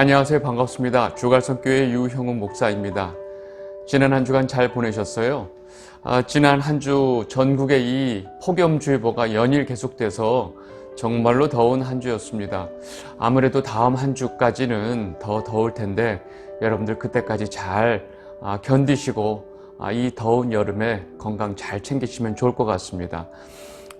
안녕하세요. 반갑습니다. 주갈성교회 유형훈 목사입니다. 지난 한 주간 잘 보내셨어요? 아, 지난 한 주 전국에 이 폭염주의보가 연일 계속돼서 정말로 더운 한 주였습니다. 아무래도 다음 한 주까지는 더 더울 텐데 여러분들 그때까지 잘 아, 견디시고 아, 이 더운 여름에 건강 잘 챙기시면 좋을 것 같습니다.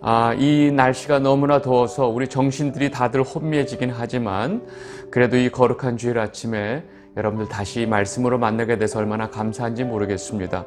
아, 이 날씨가 너무나 더워서 우리 정신들이 다들 혼미해지긴 하지만 그래도 이 거룩한 주일 아침에 여러분들 다시 말씀으로 만나게 돼서 얼마나 감사한지 모르겠습니다.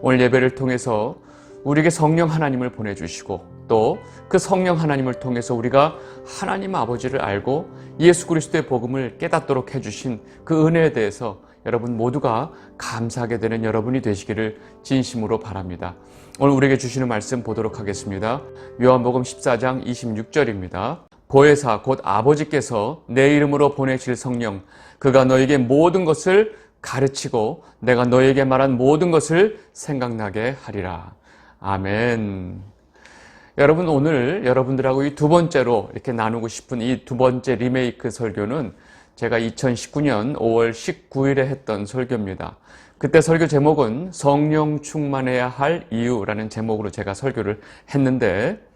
오늘 예배를 통해서 우리에게 성령 하나님을 보내주시고 또 그 성령 하나님을 통해서 우리가 하나님 아버지를 알고 예수 그리스도의 복음을 깨닫도록 해주신 그 은혜에 대해서 여러분 모두가 감사하게 되는 여러분이 되시기를 진심으로 바랍니다. 오늘 우리에게 주시는 말씀 보도록 하겠습니다. 요한복음 14장 26절입니다. 보혜사 곧 아버지께서 내 이름으로 보내실 성령 그가 너에게 모든 것을 가르치고 내가 너에게 말한 모든 것을 생각나게 하리라. 아멘. 여러분 오늘 여러분들하고 이 두 번째로 이렇게 나누고 싶은 이 두 번째 리메이크 설교는 제가 2019년 5월 19일에 했던 설교입니다. 그때 설교 제목은 성령 충만해야 할 이유라는 제목으로 제가 설교를 했는데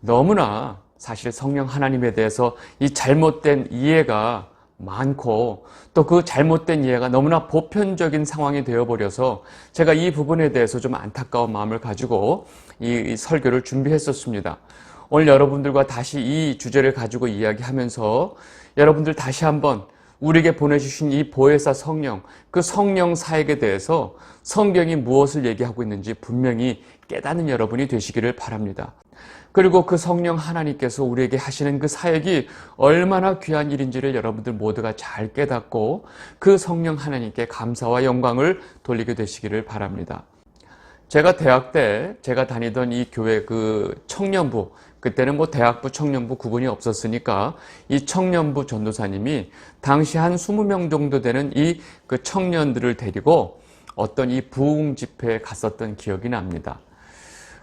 너무나 사실 성령 하나님에 대해서 이 잘못된 이해가 많고 또 그 잘못된 이해가 너무나 보편적인 상황이 되어버려서 제가 이 부분에 대해서 좀 안타까운 마음을 가지고 이 설교를 준비했었습니다. 오늘 여러분들과 다시 이 주제를 가지고 이야기하면서 여러분들 다시 한번 우리에게 보내주신 이 보혜사 성령, 그 성령 사역에 대해서 성경이 무엇을 얘기하고 있는지 분명히 깨닫는 여러분이 되시기를 바랍니다. 그리고 그 성령 하나님께서 우리에게 하시는 그 사역이 얼마나 귀한 일인지를 여러분들 모두가 잘 깨닫고 그 성령 하나님께 감사와 영광을 돌리게 되시기를 바랍니다. 제가 대학 때 제가 다니던 이 교회 그 청년부 그때는 뭐 대학부 청년부 구분이 없었으니까 이 청년부 전도사님이 당시 한 20명 정도 되는 이 그 청년들을 데리고 어떤 이 부흥 집회에 갔었던 기억이 납니다.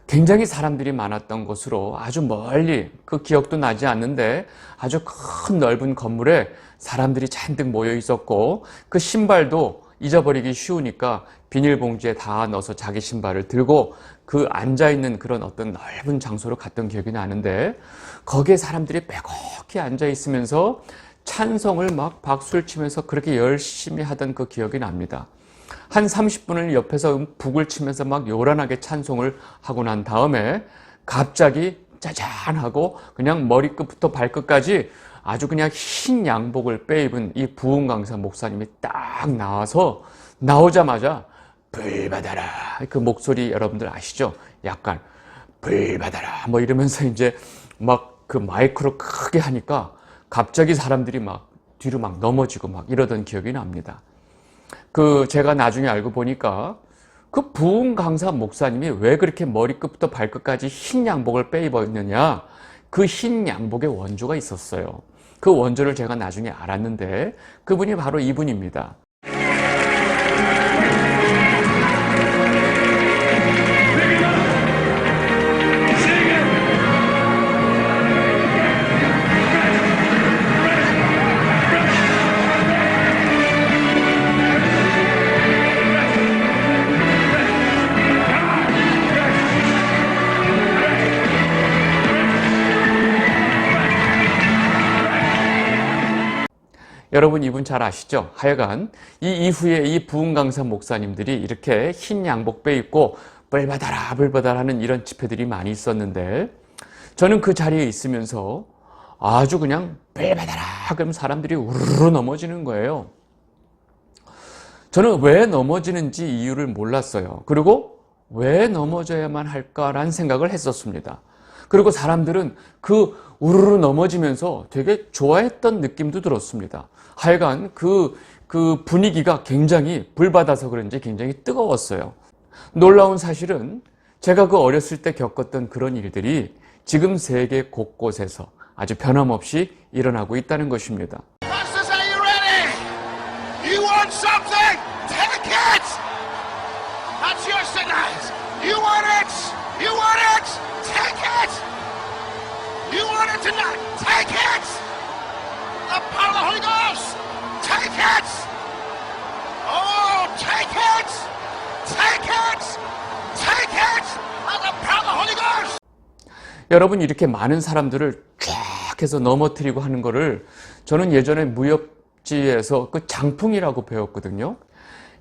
굉장히 사람들이 많았던 곳으로 아주 멀리 그 기억도 나지 않는데 아주 큰 넓은 건물에 사람들이 잔뜩 모여 있었고 그 신발도 잊어버리기 쉬우니까 비닐봉지에 다 넣어서 자기 신발을 들고 그 앉아있는 그런 어떤 넓은 장소로 갔던 기억이 나는데 거기에 사람들이 빼곡히 앉아있으면서 찬성을 막 박수를 치면서 그렇게 열심히 하던 그 기억이 납니다. 한 30분을 옆에서 북을 치면서 막 요란하게 찬송을 하고 난 다음에 갑자기 짜잔하고 그냥 머리끝부터 발끝까지 아주 그냥 흰 양복을 빼입은 이 부흥 강사 목사님이 딱 나와서 나오자마자 불 받아라 그 목소리 여러분들 아시죠? 약간 불 받아라 뭐 이러면서 이제 막 그 마이크로 크게 하니까 갑자기 사람들이 막 뒤로 막 넘어지고 막 이러던 기억이 납니다. 그 제가 나중에 알고 보니까 그 부흥 강사 목사님이 왜 그렇게 머리끝부터 발끝까지 흰 양복을 빼 입었느냐 그 흰 양복의 원조가 있었어요. 그 원조를 제가 나중에 알았는데 그분이 바로 이분입니다. 여러분 이분 잘 아시죠? 하여간 이 이후에 이 부흥 강사 목사님들이 이렇게 흰 양복 빼입고 뿔바다라 뿔바다라 하는 이런 집회들이 많이 있었는데 저는 그 자리에 있으면서 아주 그냥 뿔바다라 그럼 사람들이 우르르 넘어지는 거예요. 저는 왜 넘어지는지 이유를 몰랐어요. 그리고 왜 넘어져야만 할까라는 생각을 했었습니다. 그리고 사람들은 그 우르르 넘어지면서 되게 좋아했던 느낌도 들었습니다. 하여간 그, 그 분위기가 굉장히 불받아서 그런지 굉장히 뜨거웠어요. 놀라운 사실은 제가 그 어렸을 때 겪었던 그런 일들이 지금 세계 곳곳에서 아주 변함없이 일어나고 있다는 것입니다. The power of the Holy Ghost! Take it! Oh, take it! Take it! Take it! By the power of the Holy Ghost! 여러분 이렇게 많은 사람들을 쫙 해서 넘어뜨리고 하는 거를 저는 예전에 무협지에서 그 장풍이라고 배웠거든요.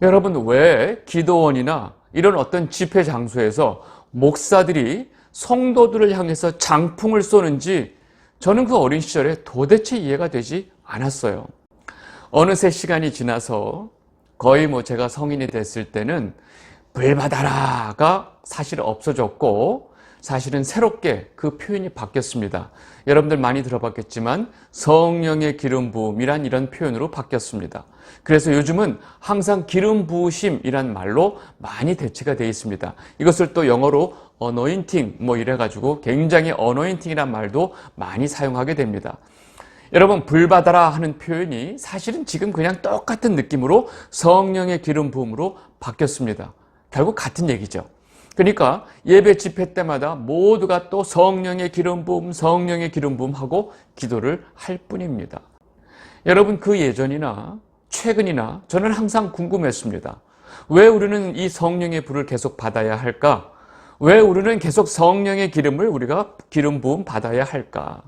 여러분 왜 기도원이나 이런 어떤 집회 장소에서 목사들이 성도들을 향해서 장풍을 쏘는지 저는 그 어린 시절에 도대체 이해가 되지 않았어요. 어느새 시간이 지나서 거의 뭐 제가 성인이 됐을 때는 불받아라가 사실 없어졌고 사실은 새롭게 그 표현이 바뀌었습니다. 여러분들 많이 들어봤겠지만 성령의 기름 부음이란 이런 표현으로 바뀌었습니다. 그래서 요즘은 항상 기름 부으심이란 말로 많이 대체가 되어 있습니다. 이것을 또 영어로 anointing 뭐 이래 가지고 굉장히 anointing이란 말도 많이 사용하게 됩니다. 여러분 불 받아라 하는 표현이 사실은 지금 그냥 똑같은 느낌으로 성령의 기름 부음으로 바뀌었습니다. 결국 같은 얘기죠. 그러니까 예배 집회 때마다 모두가 또 성령의 기름 부음, 성령의 기름 부음 하고 기도를 할 뿐입니다. 여러분 그 예전이나 최근이나 저는 항상 궁금했습니다. 왜 우리는 이 성령의 불을 계속 받아야 할까? 왜 우리는 계속 성령의 기름을 우리가 기름 부음 받아야 할까?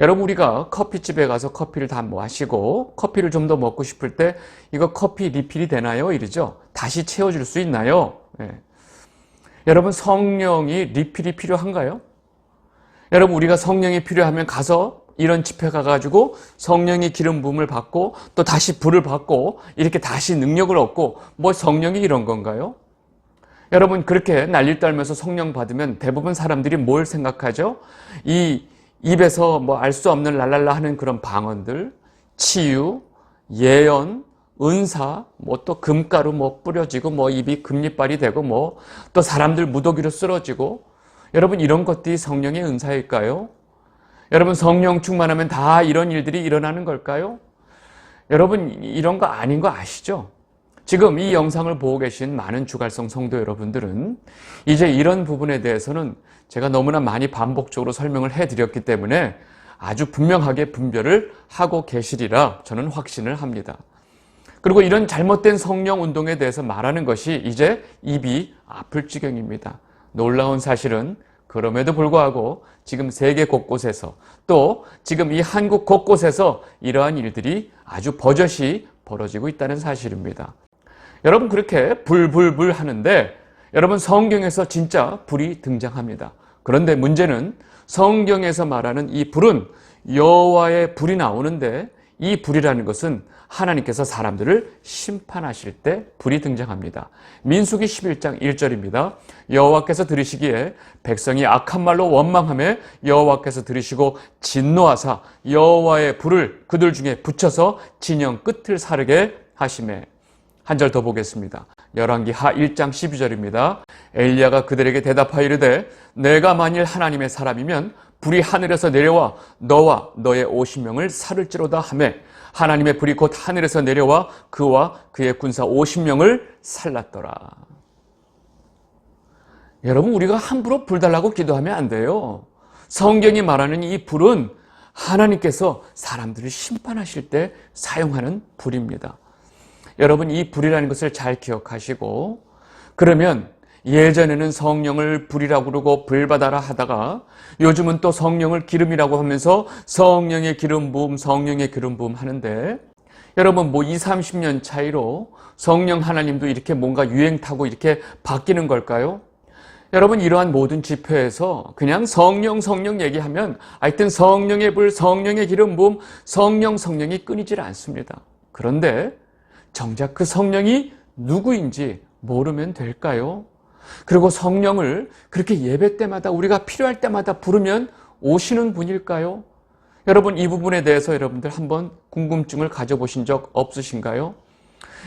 여러분 우리가 커피집에 가서 커피를 다 마시고 커피를 좀 더 먹고 싶을 때 이거 커피 리필이 되나요? 이러죠. 다시 채워줄 수 있나요? 예. 여러분 성령이 리필이 필요한가요? 여러분 우리가 성령이 필요하면 가서 이런 집회 가가지고 성령의 기름 부음을 받고 또 다시 불을 받고 이렇게 다시 능력을 얻고 뭐 성령이 이런 건가요? 여러분 그렇게 난리 떨면서 성령 받으면 대부분 사람들이 뭘 생각하죠? 이 입에서 뭐 알 수 없는 랄랄라 하는 그런 방언들, 치유, 예언, 은사, 뭐 또 금가루 뭐 뿌려지고 뭐 입이 금리빨이 되고 뭐 또 사람들 무더기로 쓰러지고 여러분 이런 것들이 성령의 은사일까요? 여러분 성령 충만하면 다 이런 일들이 일어나는 걸까요? 여러분 이런 거 아닌 거 아시죠? 지금 이 영상을 보고 계신 많은 주갈성 성도 여러분들은 이제 이런 부분에 대해서는 제가 너무나 많이 반복적으로 설명을 해드렸기 때문에 아주 분명하게 분별을 하고 계시리라 저는 확신을 합니다. 그리고 이런 잘못된 성령 운동에 대해서 말하는 것이 이제 입이 아플 지경입니다. 놀라운 사실은 그럼에도 불구하고 지금 세계 곳곳에서 또 지금 이 한국 곳곳에서 이러한 일들이 아주 버젓이 벌어지고 있다는 사실입니다. 여러분 그렇게 불불불 하는데 여러분 성경에서 진짜 불이 등장합니다. 그런데 문제는 성경에서 말하는 이 불은 여호와의 불이 나오는데 이 불이라는 것은 하나님께서 사람들을 심판하실 때 불이 등장합니다. 민수기 11장 1절입니다. 여호와께서 들으시기에 백성이 악한 말로 원망함에 여호와께서 들으시고 진노하사 여호와의 불을 그들 중에 붙여서 진영 끝을 사르게 하심에 한 절 더 보겠습니다. 열왕기 하 1장 12절입니다. 엘리야가 그들에게 대답하여 이르되 내가 만일 하나님의 사람이면 불이 하늘에서 내려와 너와 너의 50명을 살을지로다 하매 하나님의 불이 곧 하늘에서 내려와 그와 그의 군사 50명을 살랐더라. 여러분 우리가 함부로 불 달라고 기도하면 안 돼요. 성경이 말하는 이 불은 하나님께서 사람들을 심판하실 때 사용하는 불입니다. 여러분 이 불이라는 것을 잘 기억하시고 그러면 예전에는 성령을 불이라고 그러고 불 받아라 하다가 요즘은 또 성령을 기름이라고 하면서 성령의 기름 부음 성령의 기름 부음 하는데 여러분 뭐 2, 30년 차이로 성령 하나님도 이렇게 뭔가 유행 타고 이렇게 바뀌는 걸까요? 여러분 이러한 모든 집회에서 그냥 성령 성령 얘기하면 하여튼 성령의 불 성령의 기름 부음 성령 성령이 끊이질 않습니다. 그런데 정작 그 성령이 누구인지 모르면 될까요? 그리고 성령을 그렇게 예배 때마다 우리가 필요할 때마다 부르면 오시는 분일까요? 여러분 이 부분에 대해서 여러분들 한번 궁금증을 가져보신 적 없으신가요?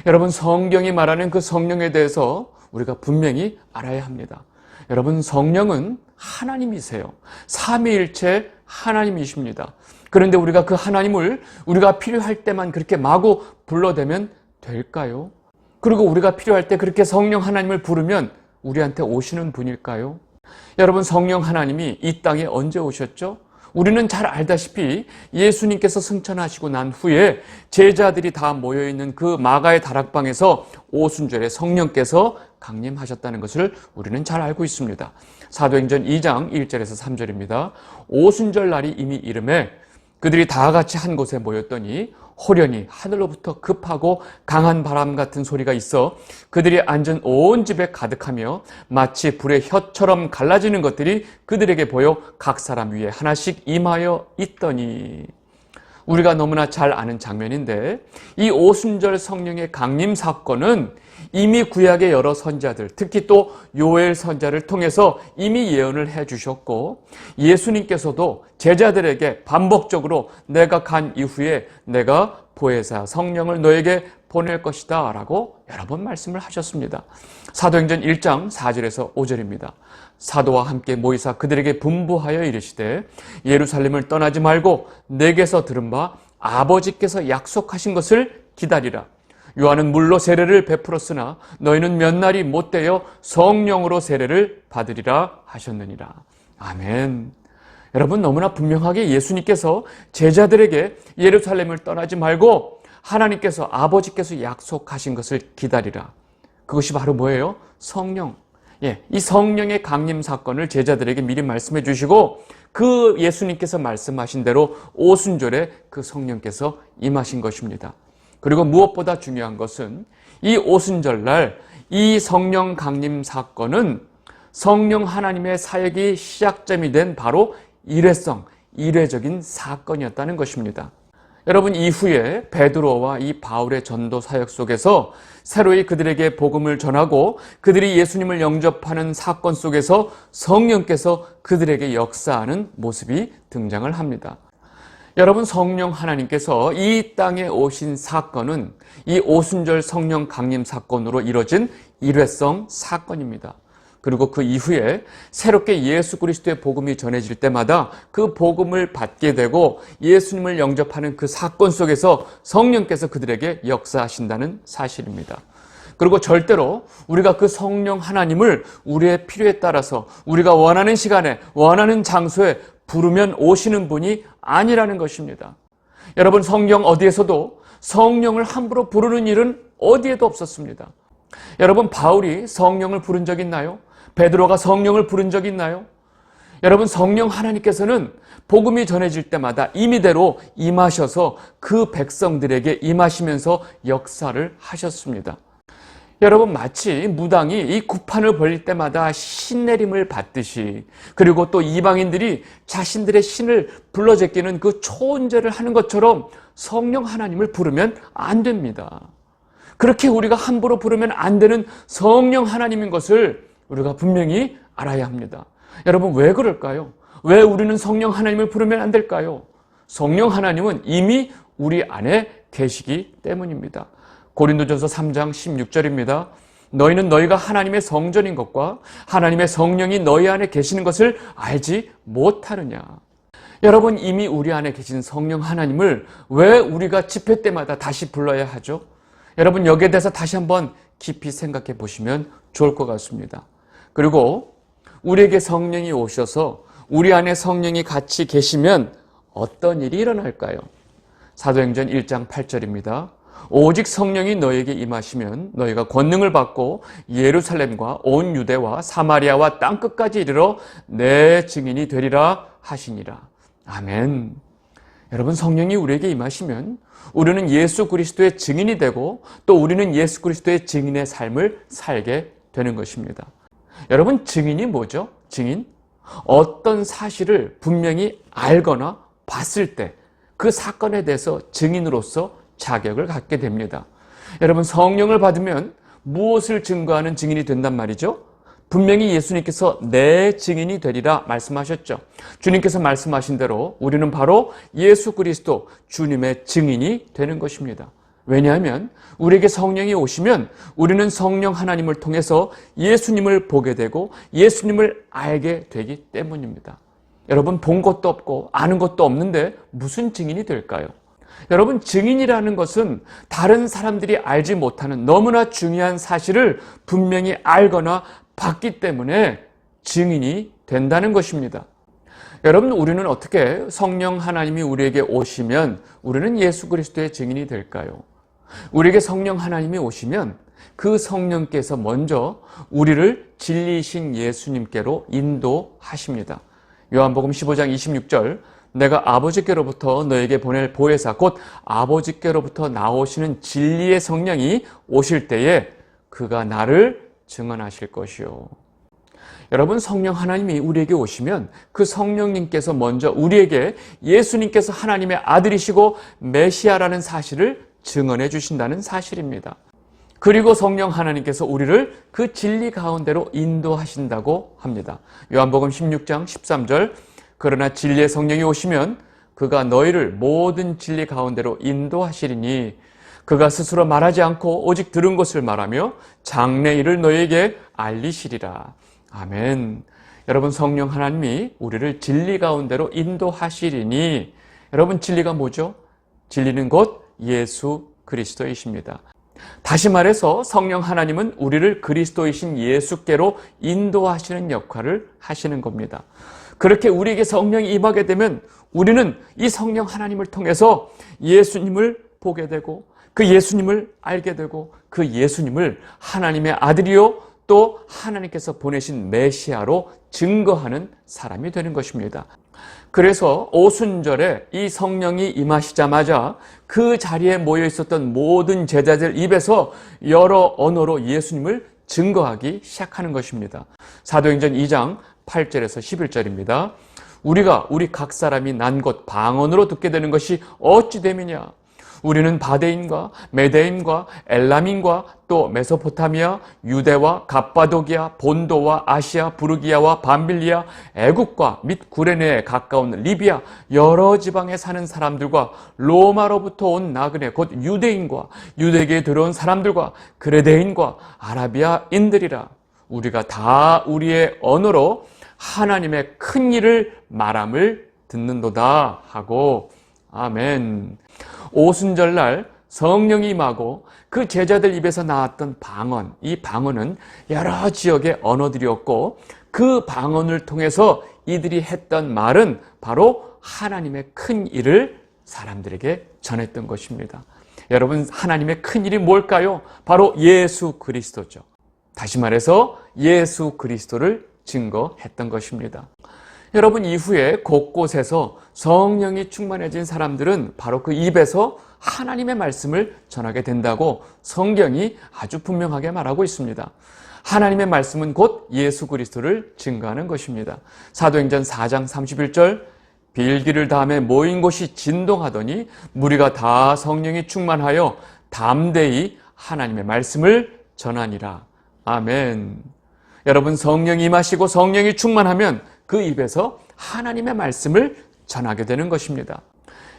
여러분 성경이 말하는 그 성령에 대해서 우리가 분명히 알아야 합니다. 여러분 성령은 하나님이세요. 삼위일체 하나님이십니다. 그런데 우리가 그 하나님을 우리가 필요할 때만 그렇게 마구 불러대면 될까요? 그리고 우리가 필요할 때 그렇게 성령 하나님을 부르면 우리한테 오시는 분일까요? 여러분 성령 하나님이 이 땅에 언제 오셨죠? 우리는 잘 알다시피 예수님께서 승천하시고 난 후에 제자들이 다 모여있는 그 마가의 다락방에서 오순절에 성령께서 강림하셨다는 것을 우리는 잘 알고 있습니다. 사도행전 2장 1절에서 3절입니다. 오순절 날이 이미 이름에 그들이 다 같이 한 곳에 모였더니 호련히 하늘로부터 급하고 강한 바람 같은 소리가 있어 그들이 앉은 온 집에 가득하며 마치 불의 혀처럼 갈라지는 것들이 그들에게 보여 각 사람 위에 하나씩 임하여 있더니. 우리가 너무나 잘 아는 장면인데 이 오순절 성령의 강림 사건은 이미 구약의 여러 선자들, 특히 또 요엘 선자를 통해서 이미 예언을 해 주셨고 예수님께서도 제자들에게 반복적으로 내가 간 이후에 내가 보혜사 성령을 너에게 보낼 것이다 라고 여러 번 말씀을 하셨습니다. 사도행전 1장 4절에서 5절입니다. 사도와 함께 모이사 그들에게 분부하여 이르시되 예루살렘을 떠나지 말고 내게서 들은 바 아버지께서 약속하신 것을 기다리라. 요한은 물로 세례를 베풀었으나 너희는 몇 날이 못되어 성령으로 세례를 받으리라 하셨느니라. 아멘. 여러분 너무나 분명하게 예수님께서 제자들에게 예루살렘을 떠나지 말고 하나님께서 아버지께서 약속하신 것을 기다리라. 그것이 바로 뭐예요? 성령. 예, 이 성령의 강림 사건을 제자들에게 미리 말씀해 주시고 그 예수님께서 말씀하신 대로 오순절에 그 성령께서 임하신 것입니다. 그리고 무엇보다 중요한 것은 이 오순절 날 이 성령 강림 사건은 성령 하나님의 사역이 시작점이 된 바로 일회성, 일회적인 사건이었다는 것입니다. 여러분 이후에 베드로와 이 바울의 전도 사역 속에서 새로이 그들에게 복음을 전하고 그들이 예수님을 영접하는 사건 속에서 성령께서 그들에게 역사하는 모습이 등장을 합니다. 여러분 성령 하나님께서 이 땅에 오신 사건은 이 오순절 성령 강림 사건으로 이뤄진 일회성 사건입니다. 그리고 그 이후에 새롭게 예수 그리스도의 복음이 전해질 때마다 그 복음을 받게 되고 예수님을 영접하는 그 사건 속에서 성령께서 그들에게 역사하신다는 사실입니다. 그리고 절대로 우리가 그 성령 하나님을 우리의 필요에 따라서 우리가 원하는 시간에 원하는 장소에 부르면 오시는 분이 아니라는 것입니다. 여러분 성령 어디에서도 성령을 함부로 부르는 일은 어디에도 없었습니다. 여러분 바울이 성령을 부른 적 있나요? 베드로가 성령을 부른 적 있나요? 여러분 성령 하나님께서는 복음이 전해질 때마다 임의대로 임하셔서 그 백성들에게 임하시면서 역사를 하셨습니다. 여러분 마치 무당이 이 구판을 벌릴 때마다 신내림을 받듯이 그리고 또 이방인들이 자신들의 신을 불러 제끼는 그 초언제를 하는 것처럼 성령 하나님을 부르면 안 됩니다. 그렇게 우리가 함부로 부르면 안 되는 성령 하나님인 것을 우리가 분명히 알아야 합니다. 여러분 왜 그럴까요? 왜 우리는 성령 하나님을 부르면 안 될까요? 성령 하나님은 이미 우리 안에 계시기 때문입니다. 고린도전서 3장 16절입니다. 너희는 너희가 하나님의 성전인 것과 하나님의 성령이 너희 안에 계시는 것을 알지 못하느냐. 여러분 이미 우리 안에 계신 성령 하나님을 왜 우리가 집회 때마다 다시 불러야 하죠? 여러분 여기에 대해서 다시 한번 깊이 생각해 보시면 좋을 것 같습니다. 그리고 우리에게 성령이 오셔서 우리 안에 성령이 같이 계시면 어떤 일이 일어날까요? 사도행전 1장 8절입니다. 오직 성령이 너에게 임하시면 너희가 권능을 받고 예루살렘과 온 유대와 사마리아와 땅 끝까지 이르러 내 증인이 되리라 하시니라. 아멘. 여러분 성령이 우리에게 임하시면 우리는 예수 그리스도의 증인이 되고 또 우리는 예수 그리스도의 증인의 삶을 살게 되는 것입니다. 여러분 증인이 뭐죠? 증인? 어떤 사실을 분명히 알거나 봤을 때 그 사건에 대해서 증인으로서 자격을 갖게 됩니다. 여러분 성령을 받으면 무엇을 증거하는 증인이 된단 말이죠? 분명히 예수님께서 내 증인이 되리라 말씀하셨죠. 주님께서 말씀하신 대로 우리는 바로 예수 그리스도 주님의 증인이 되는 것입니다. 왜냐하면 우리에게 성령이 오시면 우리는 성령 하나님을 통해서 예수님을 보게 되고 예수님을 알게 되기 때문입니다. 여러분 본 것도 없고 아는 것도 없는데 무슨 증인이 될까요? 여러분 증인이라는 것은 다른 사람들이 알지 못하는 너무나 중요한 사실을 분명히 알거나 봤기 때문에 증인이 된다는 것입니다. 여러분, 우리는 어떻게 성령 하나님이 우리에게 오시면 우리는 예수 그리스도의 증인이 될까요? 우리에게 성령 하나님이 오시면 그 성령께서 먼저 우리를 진리신 예수님께로 인도하십니다. 요한복음 15장 26절 내가 아버지께로부터 너에게 보낼 보혜사 곧 아버지께로부터 나오시는 진리의 성령이 오실 때에 그가 나를 증언하실 것이요. 여러분 성령 하나님이 우리에게 오시면 그 성령님께서 먼저 우리에게 예수님께서 하나님의 아들이시고 메시아라는 사실을 증언해 주신다는 사실입니다. 그리고 성령 하나님께서 우리를 그 진리 가운데로 인도하신다고 합니다. 요한복음 16장 13절 그러나 진리의 성령이 오시면 그가 너희를 모든 진리 가운데로 인도하시리니 그가 스스로 말하지 않고 오직 들은 것을 말하며 장래 일을 너희에게 알리시리라. 아멘. 여러분 성령 하나님이 우리를 진리 가운데로 인도하시리니 여러분 진리가 뭐죠? 진리는 곧 예수 그리스도이십니다. 다시 말해서 성령 하나님은 우리를 그리스도이신 예수께로 인도하시는 역할을 하시는 겁니다. 그렇게 우리에게 성령이 임하게 되면 우리는 이 성령 하나님을 통해서 예수님을 보게 되고 그 예수님을 알게 되고 그 예수님을 하나님의 아들이요 또 하나님께서 보내신 메시아로 증거하는 사람이 되는 것입니다. 그래서 오순절에 이 성령이 임하시자마자 그 자리에 모여 있었던 모든 제자들 입에서 여러 언어로 예수님을 증거하기 시작하는 것입니다. 사도행전 2장 8절에서 11절입니다. 우리가 우리 각 사람이 난 곳 방언으로 듣게 되는 것이 어찌 됨이냐? 우리는 바데인과 메데인과 엘람인과 또 메소포타미아, 유대와 갑바도기아, 본도와 아시아, 부르기아와 밤빌리아, 애국과 및 구레네에 가까운 리비아 여러 지방에 사는 사람들과 로마로부터 온 나그네 곧 유대인과 유대계에 들어온 사람들과 그레데인과 아라비아인들이라 우리가 다 우리의 언어로 하나님의 큰 일을 말함을 듣는도다 하고 아멘. 오순절날 성령이 임하고 그 제자들 입에서 나왔던 방언, 이 방언은 여러 지역의 언어들이었고 그 방언을 통해서 이들이 했던 말은 바로 하나님의 큰 일을 사람들에게 전했던 것입니다. 여러분, 하나님의 큰 일이 뭘까요? 바로 예수 그리스도죠. 다시 말해서 예수 그리스도를 증거했던 것입니다. 여러분 이후에 곳곳에서 성령이 충만해진 사람들은 바로 그 입에서 하나님의 말씀을 전하게 된다고 성경이 아주 분명하게 말하고 있습니다. 하나님의 말씀은 곧 예수 그리스도를 증거하는 것입니다. 사도행전 4장 31절 빌기를 다음에 모인 곳이 진동하더니 무리가 다 성령이 충만하여 담대히 하나님의 말씀을 전하니라. 아멘. 여러분 성령이 임하시고 성령이 충만하면 그 입에서 하나님의 말씀을 전하게 되는 것입니다.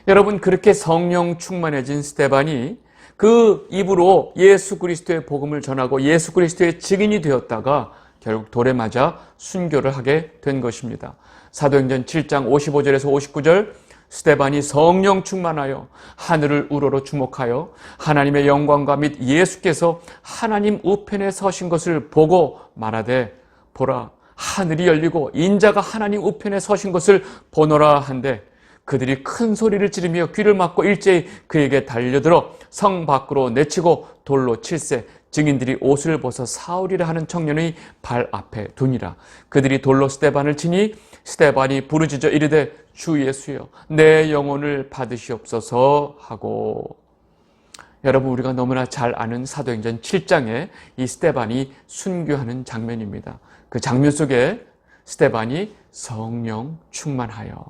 여러분 그렇게 성령 충만해진 스테반이 그 입으로 예수 그리스도의 복음을 전하고 예수 그리스도의 증인이 되었다가 결국 돌에 맞아 순교를 하게 된 것입니다. 사도행전 7장 55절에서 59절 스테반이 성령 충만하여 하늘을 우러러 주목하여 하나님의 영광과 및 예수께서 하나님 우편에 서신 것을 보고 말하되 보라 하늘이 열리고 인자가 하나님 우편에 서신 것을 보노라 한데 그들이 큰 소리를 지르며 귀를 막고 일제히 그에게 달려들어 성 밖으로 내치고 돌로 칠세 증인들이 옷을 벗어 사울이라 하는 청년의 발 앞에 두니라. 그들이 돌로 스테반을 치니 스테반이 부르짖어 이르되 주 예수여 내 영혼을 받으시옵소서 하고. 여러분 우리가 너무나 잘 아는 사도행전 7장에 이 스테반이 순교하는 장면입니다. 그 장면 속에 스테반이 성령 충만하여.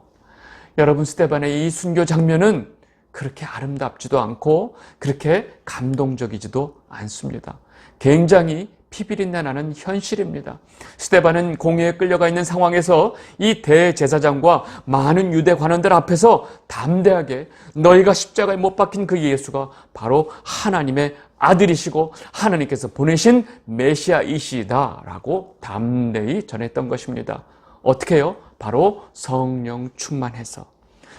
여러분 스테반의 이 순교 장면은 그렇게 아름답지도 않고 그렇게 감동적이지도 않습니다. 굉장히 피비린내 나는 현실입니다. 스테반은 공회에 끌려가 있는 상황에서 이 대제사장과 많은 유대 관원들 앞에서 담대하게 너희가 십자가에 못 박힌 그 예수가 바로 하나님의 아들이시고 하나님께서 보내신 메시아이시다라고 담대히 전했던 것입니다. 어떻게요? 바로 성령 충만해서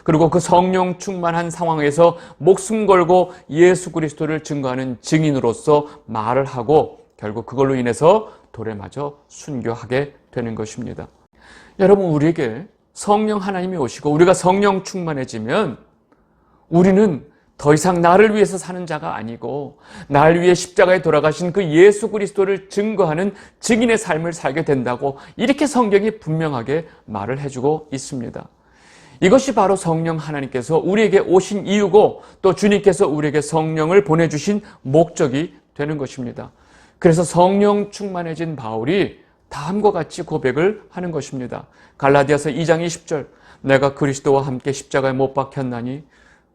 그리고 그 성령 충만한 상황에서 목숨 걸고 예수 그리스도를 증거하는 증인으로서 말을 하고 결국 그걸로 인해서 돌에 맞아 순교하게 되는 것입니다. 여러분 우리에게 성령 하나님이 오시고 우리가 성령 충만해지면 우리는 더 이상 나를 위해서 사는 자가 아니고 날 위해 십자가에 돌아가신 그 예수 그리스도를 증거하는 증인의 삶을 살게 된다고 이렇게 성경이 분명하게 말을 해주고 있습니다. 이것이 바로 성령 하나님께서 우리에게 오신 이유고 또 주님께서 우리에게 성령을 보내주신 목적이 되는 것입니다. 그래서 성령 충만해진 바울이 다음과 같이 고백을 하는 것입니다. 갈라디아서 2장 20절 내가 그리스도와 함께 십자가에 못 박혔나니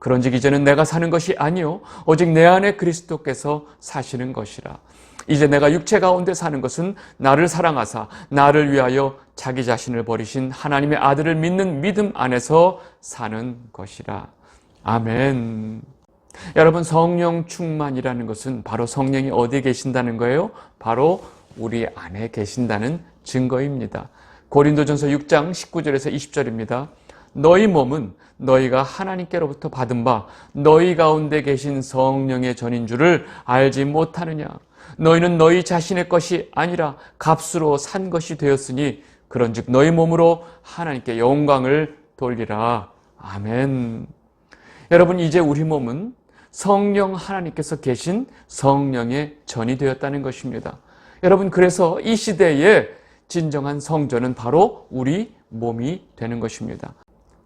그런즉 이제는 내가 사는 것이 아니요 오직 내 안에 그리스도께서 사시는 것이라. 이제 내가 육체 가운데 사는 것은 나를 사랑하사 나를 위하여 자기 자신을 버리신 하나님의 아들을 믿는 믿음 안에서 사는 것이라. 아멘. 여러분 성령 충만이라는 것은 바로 성령이 어디에 계신다는 거예요? 바로 우리 안에 계신다는 증거입니다. 고린도전서 6장 19절에서 20절입니다. 너희 몸은 너희가 하나님께로부터 받은 바 너희 가운데 계신 성령의 전인 줄을 알지 못하느냐? 너희는 너희 자신의 것이 아니라 값으로 산 것이 되었으니 그런즉 너희 몸으로 하나님께 영광을 돌리라. 아멘. 여러분 이제 우리 몸은 성령 하나님께서 계신 성령의 전이 되었다는 것입니다. 여러분 그래서 이 시대에 진정한 성전은 바로 우리 몸이 되는 것입니다.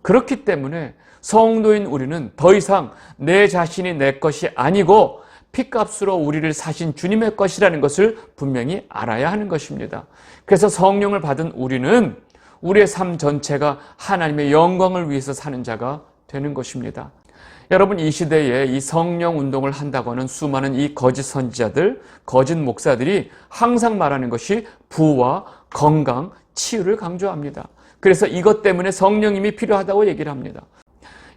그렇기 때문에 성도인 우리는 더 이상 내 자신이 내 것이 아니고 피값으로 우리를 사신 주님의 것이라는 것을 분명히 알아야 하는 것입니다. 그래서 성령을 받은 우리는 우리의 삶 전체가 하나님의 영광을 위해서 사는 자가 되는 것입니다. 여러분 이 시대에 이 성령 운동을 한다고 하는 수많은 이 거짓 선지자들, 거짓 목사들이 항상 말하는 것이 부와 건강, 치유를 강조합니다. 그래서 이것 때문에 성령님이 필요하다고 얘기를 합니다.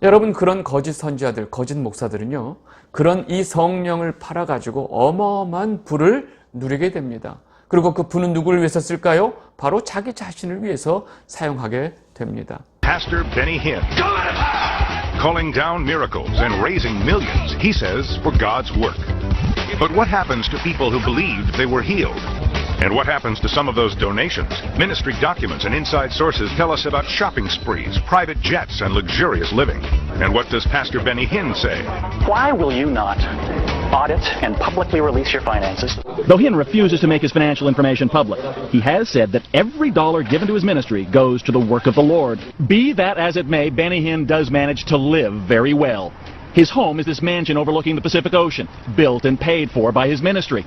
여러분 그런 거짓 선지자들, 거짓 목사들은요. 그런 이 성령을 팔아 가지고 어마어마한 부를 누리게 됩니다. 그리고 그 부는 누구를 위해서 쓸까요? 바로 자기 자신을 위해서 사용하게 됩니다. Pastor Benny Hinn. Calling down miracles and raising millions, he says, for God's work. But what happens to people who believed they were healed? And what happens to some of those donations? Ministry documents and inside sources tell us about shopping sprees, private jets, and luxurious living. And what does Pastor Benny Hinn say? Why will you not audit and publicly release your finances? Though Hinn refuses to make his financial information public, he has said that every dollar given to his ministry goes to the work of the Lord. Be that as it may, Benny Hinn does manage to live very well. His home is this mansion overlooking the Pacific Ocean, built and paid for by his ministry.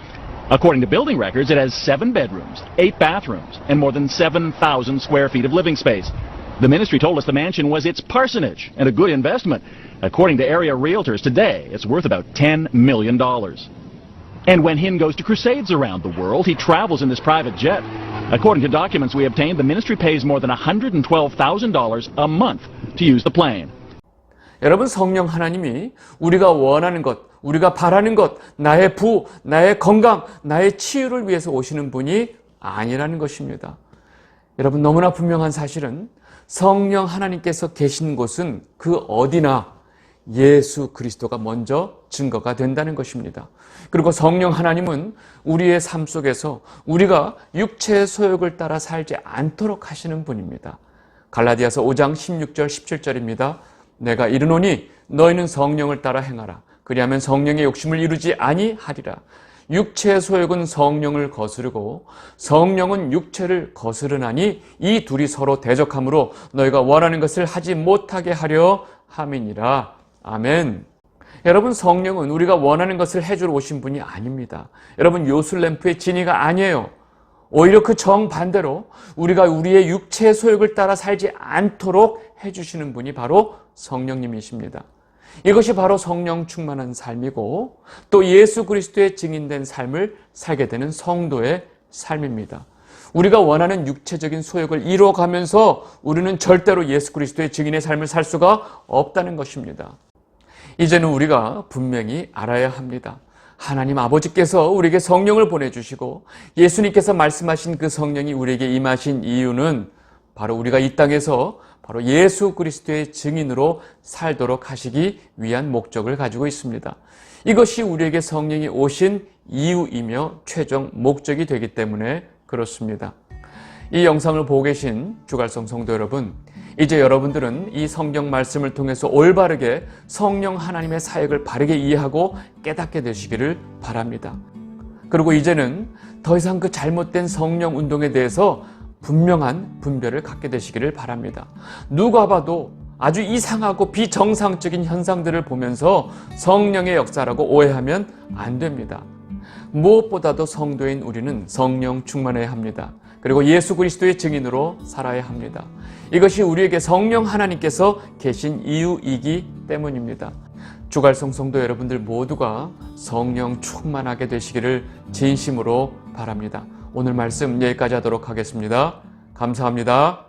According to building records, it has seven bedrooms, eight bathrooms, and more than 7,000 square feet of living space. The ministry told us the mansion was its parsonage and a good investment. According to area realtors today, it's worth about $10 million. And when Hinn goes to crusades around the world, he travels in this private jet. According to documents we obtained, the ministry pays more than $112,000 a month to use the plane. 여러분 성령 하나님이 우리가 원하는 것, 우리가 바라는 것, 나의 부, 나의 건강, 나의 치유를 위해서 오시는 분이 아니라는 것입니다. 여러분 너무나 분명한 사실은 성령 하나님께서 계신 곳은 그 어디나 예수 그리스도가 먼저 증거가 된다는 것입니다. 그리고 성령 하나님은 우리의 삶 속에서 우리가 육체의 소욕을 따라 살지 않도록 하시는 분입니다. 갈라디아서 5장 16절 17절입니다. 내가 이르노니 너희는 성령을 따라 행하라. 그리하면 성령의 욕심을 이루지 아니하리라. 육체의 소욕은 성령을 거스르고 성령은 육체를 거스르나니 이 둘이 서로 대적하므로 너희가 원하는 것을 하지 못하게 하려 함이니라. 아멘. 여러분 성령은 우리가 원하는 것을 해주러 오신 분이 아닙니다. 여러분 요술램프의 진이가 아니에요. 오히려 그 정반대로 우리가 우리의 육체의 소욕을 따라 살지 않도록 해주시는 분이 바로 성령님이십니다. 이것이 바로 성령 충만한 삶이고 또 예수 그리스도의 증인된 삶을 살게 되는 성도의 삶입니다. 우리가 원하는 육체적인 소욕을 이루어가면서 우리는 절대로 예수 그리스도의 증인의 삶을 살 수가 없다는 것입니다. 이제는 우리가 분명히 알아야 합니다. 하나님 아버지께서 우리에게 성령을 보내주시고 예수님께서 말씀하신 그 성령이 우리에게 임하신 이유는 바로 우리가 이 땅에서 바로 예수 그리스도의 증인으로 살도록 하시기 위한 목적을 가지고 있습니다. 이것이 우리에게 성령이 오신 이유이며 최종 목적이 되기 때문에 그렇습니다. 이 영상을 보고 계신 주갈성 성도 여러분, 이제 여러분들은 이 성경 말씀을 통해서 올바르게 성령 하나님의 사역을 바르게 이해하고 깨닫게 되시기를 바랍니다. 그리고 이제는 더 이상 그 잘못된 성령 운동에 대해서 분명한 분별을 갖게 되시기를 바랍니다. 누가 봐도 아주 이상하고 비정상적인 현상들을 보면서 성령의 역사라고 오해하면 안 됩니다. 무엇보다도 성도인 우리는 성령 충만해야 합니다. 그리고 예수 그리스도의 증인으로 살아야 합니다. 이것이 우리에게 성령 하나님께서 계신 이유이기 때문입니다. 주갈성 성도 여러분들 모두가 성령 충만하게 되시기를 진심으로 바랍니다. 오늘 말씀 여기까지 하도록 하겠습니다. 감사합니다.